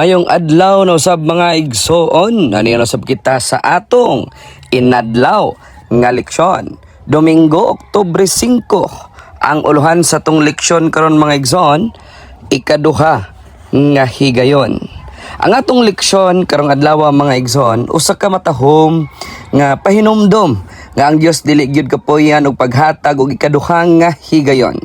Mayong adlaw na usab mga igsoon, ani na usab kita sa atong inadlaw nga leksyon. Domingo, Oktubre 5, ang uluhan sa tong leksyon karon mga igsoon, ikaduha nga higayon. Ang atong leksyon karong adlaw mga igsoon, usa ka matahom nga pahinumdom nga ang Dios dili gyud kapoyan og paghatag og ikaduha nga higayon.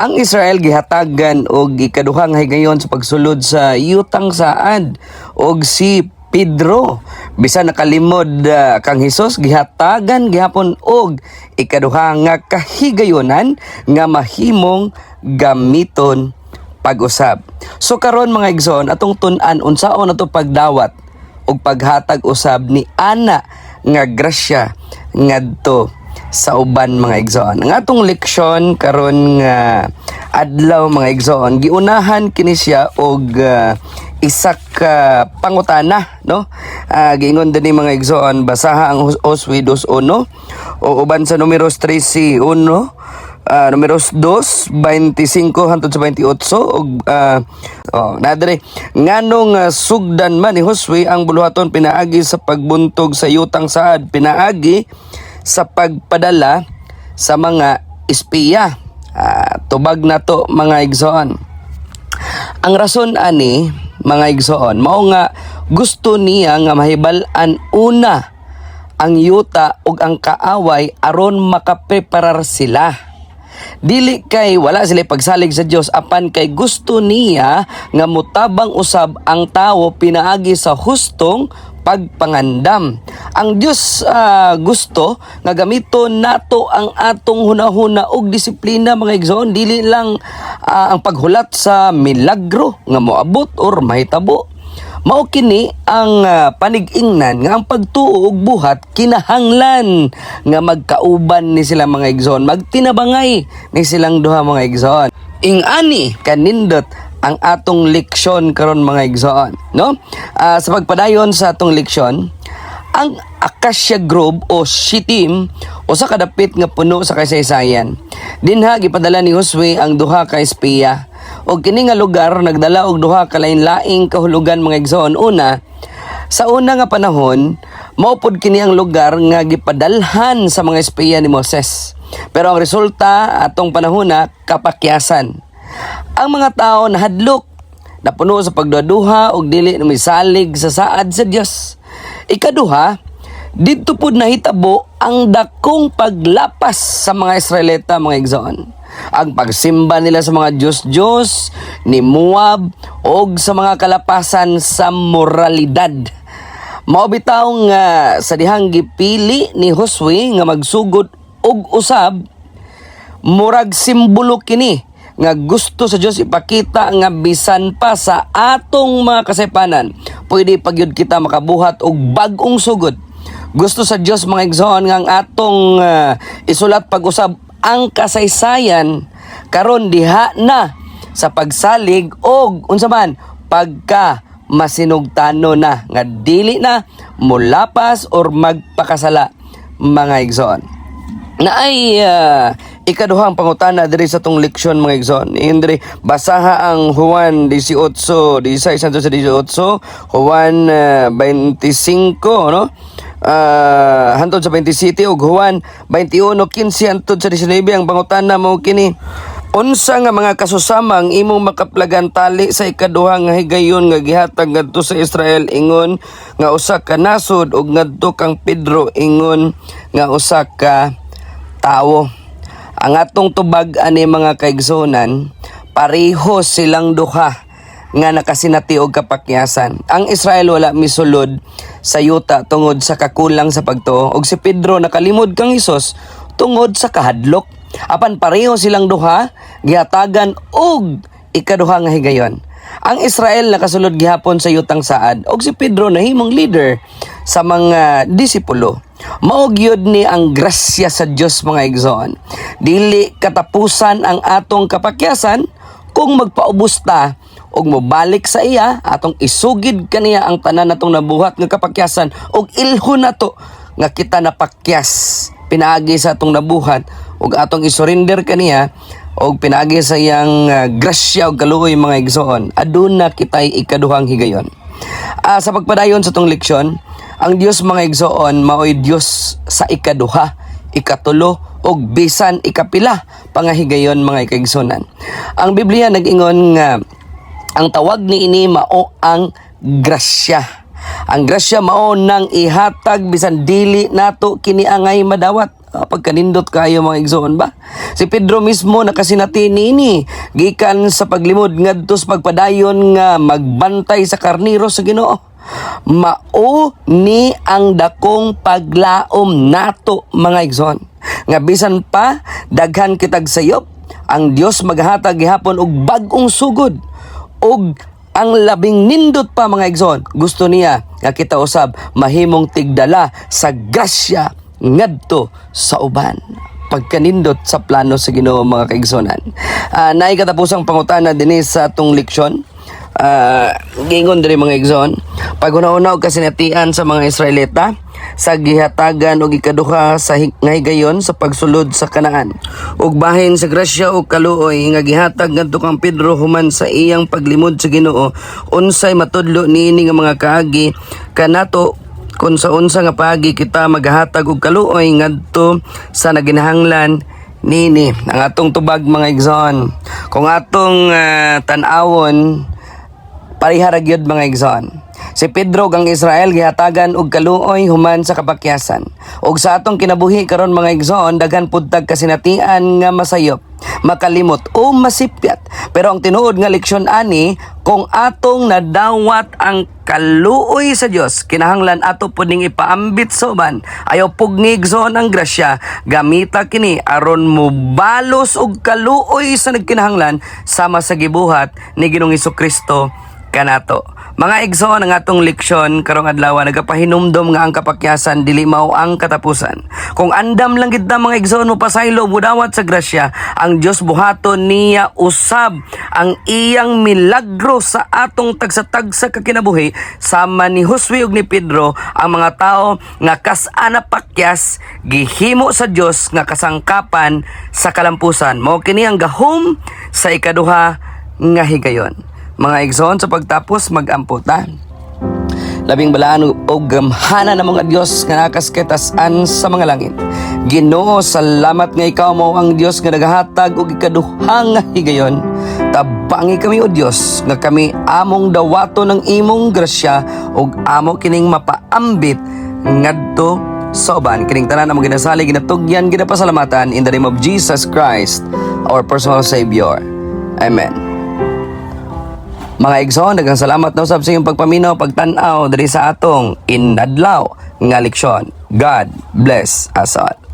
Ang Israel gihatagan og ikaduhang higayon sa pagsulod sa yutang saad og si Pedro bisan nakalimod ah, kang Hesus gihatagan gihapon og ikaduha nga kahigayonan nga mahimong gamiton pag-usab. So karon mga igsoon atong tun-an unsaon nato pagdawat og paghatag usab ni ana nga grasya ngadto sa uban mga igsoon. Ang atong leksyon karon nga adlaw mga igsoon, giunahan kini siya og ah, isa ka pangutana, no? Ah, giingon din mga igsoon, basaha ang Oswe 2.1 o uban sa numeros 13 1 uh, numeros 2, 25 hangtod sa 28 ug uh, oh, nadre nganong uh, sugdan man ni Josue ang buluhaton pinaagi sa pagbuntog sa yutang saad pinaagi sa pagpadala sa mga espiya Ah, tubag na to mga igsoon ang rason ani mga igsoon mao nga gusto niya nga mahibal-an una ang yuta ug ang kaaway aron makapreparar sila. Dili kay wala sila pagsalig sa Dios apan kay gusto niya nga mutabang usab ang tawo pinaagi sa hustong pagpangandam. Ang Dios ah, gusto nga gamiton nato ang atong hunahuna og disiplina mga igsoon. Dili lang ah, ang paghulat sa milagro nga moabot or mahitabo. Mao kini ang ah, panig-ingnan nga ang pagtuo og buhat kinahanglan nga magkauban ni sila mga igsoon. Magtinabangay ni silang duha mga igsoon. Ing-ani kanindot ang atong leksyon karon mga igsoon no? Ah, sa pagpadayon sa atong leksyon ang Acacia Grove o Shitim usa ka dapit nga puno sa kasaysayan. Dinha gipadala ni Josue ang duha ka espiya. Og kini nga lugar nagdala og duha ka lain-laing kahulugan mga igsoon. Una, sa una nga panahon, maupod kini ang lugar nga gipadalhan sa mga espiya ni Moses. Pero ang resulta atong panahona kapakyasan. Ang mga tao nahadlok napuno sa pagduduha og dili na misalig sa saad sa Dios. Ikaduha, dito po nahitabo ang dakong paglapas sa mga Israelita mga igsoon. Ang pagsimba nila sa mga Diyos-Diyos ni Moab og sa mga kalapasan sa moralidad. Mao bitaw nga sa dihang gipili ni Josue nga magsugod og usab murag simbolo kini nga gusto sa Dios ipakita nga bisan pa sa atong mga kasaypanan pwede pagyud kita makabuhat og bag-ong sugod. Gusto sa Dios mga igsoon nga ang atong ah, isulat pag-usab ang kasaysayan karon diha na sa pagsalig og unsa man pagka masinugtano na nga dili na mulapas or magpakasala mga igsoon. Na ay ah, ikaduhang pangutana diri sa tong leksyon mga igsoon. Indri basaha ang Juan 18, 16 hangtod sa 18, Juan ah, 25 no? Ah, hantod sa 27 ug Juan 21 15 hantod sa 19 ang pangutana mo kini Unsa nga mga kasusama ang imong makaplagan tali sa ikaduha nga higayon nga gihatag ngadto sa Israel ingon nga usa ka nasod ug ngadto kang Pedro ingon nga usa ka tawo. Ang atong tubag ani mga kaigsonan, pareho silang duha nga nakasinati og kapakyasan. Ang Israel wala misulod sa yuta tungod sa kakulang sa pagtuo ug si Pedro nakalimod kang Hesus tungod sa kahadlok. Apan pareho silang duha gihatagan og ikaduha nga higayon. Ang Israel nakasulod gihapon sa yutang saad ug si Pedro nahimong leader sa mga disipulo. Mao gyud ni ang grasya sa Dios mga igsoon. Dili katapusan ang atong kapakyasan kung magpaubos ta og mobalik sa iya atong isugid kaniya ang tanan natong nabuhat nga kapakyasan og ilhon nato nga kita napakyas pinaagi sa atong nabuhat ug atong isurrender kaniya og pinagi sa iyang ah, grasya ug kaluoy mga igsoon. Aduna kitay ikaduhang higayon. Ah, sa pagpadayon sa tong leksyon ang Dios mga igsoon maoy Dios sa ikaduha ikatulo ug bisan ikapila pangahigayon mga ikaigsonan ang Biblia nag-ingon nga ang tawag ni ini mao ang grasya ang grasya mao nang ihatag bisan dili nato kini angay madawat. Ah, pagkanindot kayo mga igsoon ba? Si Pedro mismo nakasinati niini. Gikan sa paglimod ngadto sa pagpadayon nga magbantay sa karniro sa Ginoo. Mao ni ang dakong paglaom nato mga igsoon. Nga bisan pa daghan kitag sayop ang Dios maghatag gihapon og bag-ong sugod og ang labing nindot pa mga igsoon gusto niya nga kita usab mahimong tigdala sa grasya ngadto sa uban pagkanindot sa plano sa Ginoo mga kaigsonan. Uh, naay katapusang pangutana dinhi sa atong leksyon. Uh, gingon diri mga igsoon. Pag-una-una og kasinatian sa mga Israelita sa gihatagan og ikaduha sa nga higayon sa pagsulod sa kanaan. Ug bahin sa grasya ug kaluoy nga gihatag ngadto kang Pedro human sa iyang paglimod sa Ginoo unsay matudlo niini nga mga kaagi. Kanato kung sa unsa nga pagi kita maghatag og kaluoy ngadto sa naginahanglan nini ang atong tubag mga igsoon. Kung atong ah, tan-awon parihara gyud mga igsoon Si Pedro gang Israel gihatagan og kaluoy human sa kapakyasan. Ug sa atong kinabuhi karon mga igsoon daghan pud tag kasinatian nga masayop, makalimot o masipyat. Pero ang tinuod nga leksyon ani kung atong nadawat ang kaluoy sa Dios kinahanglan ato pud ning ipaambit sa uban ayaw pugnig zon ang grasya gamita kini aron mo balos og kaluoy sa nagkinahanglan sama sa gibuhat ni Ginoong Kristo kanato. Mga igsoon ang atong leksyon karong adlaw nagapahinumdom nga ang kapakyasan dili mao ang katapusan. Kung andam lang gid mga igsoon mo pasaylo budawat sa grasya, ang Dios buhaton niya usab ang iyang milagro sa atong tagsa-tagsa ka kinabuhi sama ni Josue ug ni Pedro ang mga tao nga kas-ana pakyas gihimo sa Dios nga kasangkapan sa kalampusan. Mao kini ang gahom sa ikaduha nga higayon. Mga igsoon sa pagtapos mag-amputa. Labing balaan o gamhana ng mga Diyos nga nakasketasan sa mga langit. Ginoo, salamat nga ikaw mo ang Diyos nga nagahatag og ikaduhang higayon. Tabangi kami o Diyos nga kami among dawato ng imong grasya ug amo kining mapaambit ngadto sa kining tanan na mga ginasali ginatugyan ginapasalamatan in the name of Jesus Christ our personal savior amen mga igsoon, daghang salamat na usab sa inyong pagpaminaw, pagtan-aw diri sa atong inadlaw nga leksyon. God bless us all.